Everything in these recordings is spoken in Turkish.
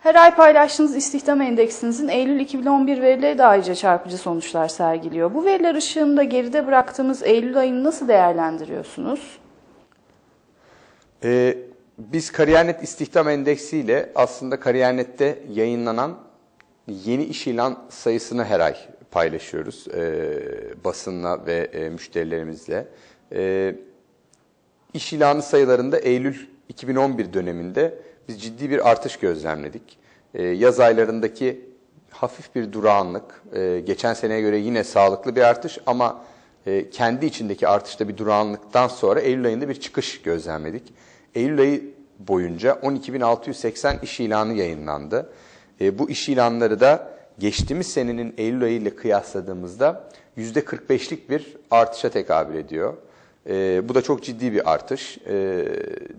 Her ay paylaştığınız istihdam endeksinizin Eylül 2011 verileri de ayrıca çarpıcı sonuçlar sergiliyor. Bu veriler ışığında geride bıraktığımız Eylül ayını nasıl değerlendiriyorsunuz? Ee, biz Kariyer.net istihdam endeksiyle aslında Kariyer.net'te yayınlanan yeni iş ilan sayısını her ay paylaşıyoruz e, basınla ve e, müşterilerimizle. E, iş ilanı sayılarında Eylül 2011 döneminde biz ciddi bir artış gözlemledik. E, yaz aylarındaki hafif bir durağanlık, e, geçen seneye göre yine sağlıklı bir artış ama e, kendi içindeki artışta bir durağanlıktan sonra Eylül ayında bir çıkış gözlemledik. Eylül ayı boyunca 12.680 iş ilanı yayınlandı. E, bu iş ilanları da geçtiğimiz senenin Eylül ayı ile kıyasladığımızda %45'lik bir artışa tekabül ediyor. E, bu da çok ciddi bir artış. E,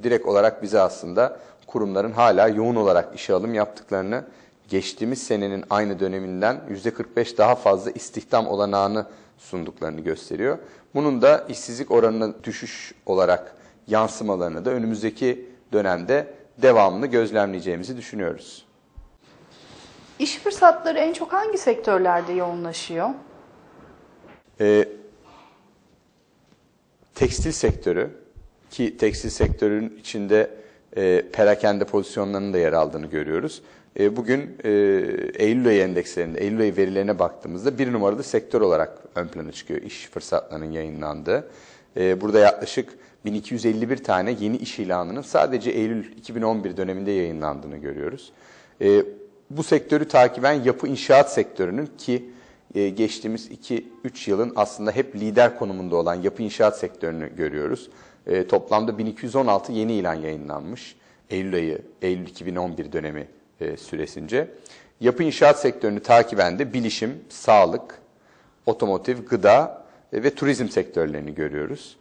direkt olarak bize aslında kurumların hala yoğun olarak işe alım yaptıklarını, geçtiğimiz senenin aynı döneminden %45 daha fazla istihdam olanağını sunduklarını gösteriyor. Bunun da işsizlik oranına düşüş olarak yansımalarını da önümüzdeki dönemde devamlı gözlemleyeceğimizi düşünüyoruz. İş fırsatları en çok hangi sektörlerde yoğunlaşıyor? Ee, tekstil sektörü ki tekstil sektörünün içinde e, perakende pozisyonlarının da yer aldığını görüyoruz. E, bugün e, Eylül ayı endekslerinde, Eylül ayı verilerine baktığımızda bir numaralı sektör olarak ön plana çıkıyor iş fırsatlarının yayınlandığı. E, burada yaklaşık 1251 tane yeni iş ilanının sadece Eylül 2011 döneminde yayınlandığını görüyoruz. E, bu sektörü takiben yapı inşaat sektörünün ki e, geçtiğimiz 2-3 yılın aslında hep lider konumunda olan yapı inşaat sektörünü görüyoruz. E, toplamda 1216 yeni ilan yayınlanmış Eylül ayı, Eylül 2011 dönemi e, süresince. Yapı inşaat sektörünü takiben de bilişim, sağlık, otomotiv, gıda e, ve turizm sektörlerini görüyoruz.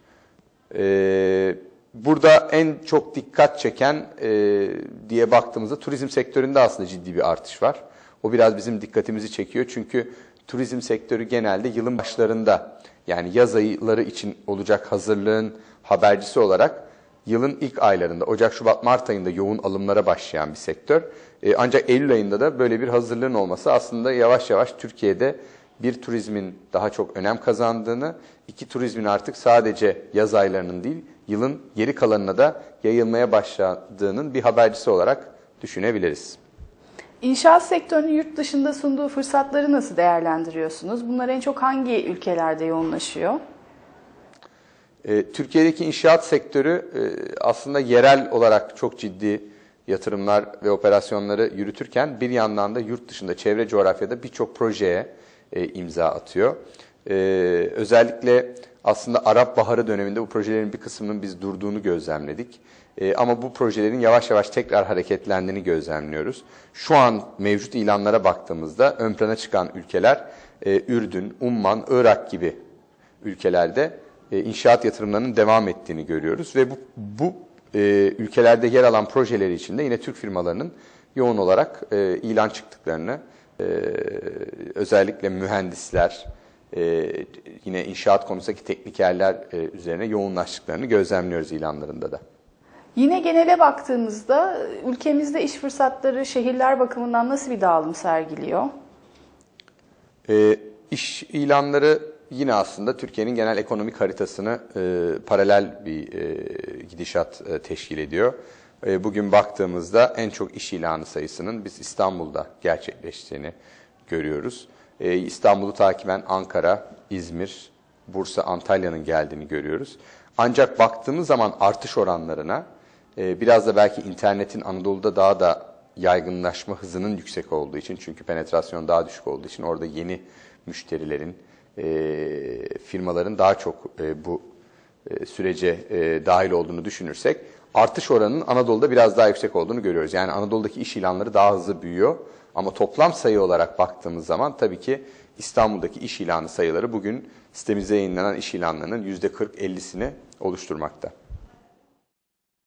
E, burada en çok dikkat çeken e, diye baktığımızda turizm sektöründe aslında ciddi bir artış var. O biraz bizim dikkatimizi çekiyor çünkü turizm sektörü genelde yılın başlarında yani yaz ayları için olacak hazırlığın habercisi olarak yılın ilk aylarında Ocak, Şubat, Mart ayında yoğun alımlara başlayan bir sektör. E, ancak Eylül ayında da böyle bir hazırlığın olması aslında yavaş yavaş Türkiye'de bir turizmin daha çok önem kazandığını, iki turizmin artık sadece yaz aylarının değil, yılın geri kalanına da yayılmaya başladığının bir habercisi olarak düşünebiliriz. İnşaat sektörünün yurt dışında sunduğu fırsatları nasıl değerlendiriyorsunuz? Bunlar en çok hangi ülkelerde yoğunlaşıyor? E, Türkiye'deki inşaat sektörü e, aslında yerel olarak çok ciddi yatırımlar ve operasyonları yürütürken bir yandan da yurt dışında çevre coğrafyada birçok projeye e, imza atıyor. Özellikle aslında Arap Baharı döneminde bu projelerin bir kısmının biz durduğunu gözlemledik. E, ama bu projelerin yavaş yavaş tekrar hareketlendiğini gözlemliyoruz. Şu an mevcut ilanlara baktığımızda ön plana çıkan ülkeler e, Ürdün, Umman, Irak gibi ülkelerde e, inşaat yatırımlarının devam ettiğini görüyoruz. Ve bu, bu e, ülkelerde yer alan projeleri içinde yine Türk firmalarının yoğun olarak ilan çıktıklarını, özellikle mühendisler, e, yine inşaat konusundaki teknikerler e, üzerine yoğunlaştıklarını gözlemliyoruz ilanlarında da. Yine genele baktığımızda ülkemizde iş fırsatları şehirler bakımından nasıl bir dağılım sergiliyor? E, iş ilanları yine aslında Türkiye'nin genel ekonomik haritasını e, paralel bir e, gidişat e, teşkil ediyor. E, bugün baktığımızda en çok iş ilanı sayısının biz İstanbul'da gerçekleştiğini görüyoruz. E, İstanbul'u takiben Ankara, İzmir, Bursa, Antalya'nın geldiğini görüyoruz. Ancak baktığımız zaman artış oranlarına e, biraz da belki internetin Anadolu'da daha da yaygınlaşma hızının yüksek olduğu için çünkü penetrasyon daha düşük olduğu için orada yeni müşterilerin, e, firmaların daha çok e, bu e, sürece e, dahil olduğunu düşünürsek artış oranının Anadolu'da biraz daha yüksek olduğunu görüyoruz. Yani Anadolu'daki iş ilanları daha hızlı büyüyor ama toplam sayı olarak baktığımız zaman tabii ki İstanbul'daki iş ilanı sayıları bugün sitemize yayınlanan iş ilanlarının %40-50'sini oluşturmakta.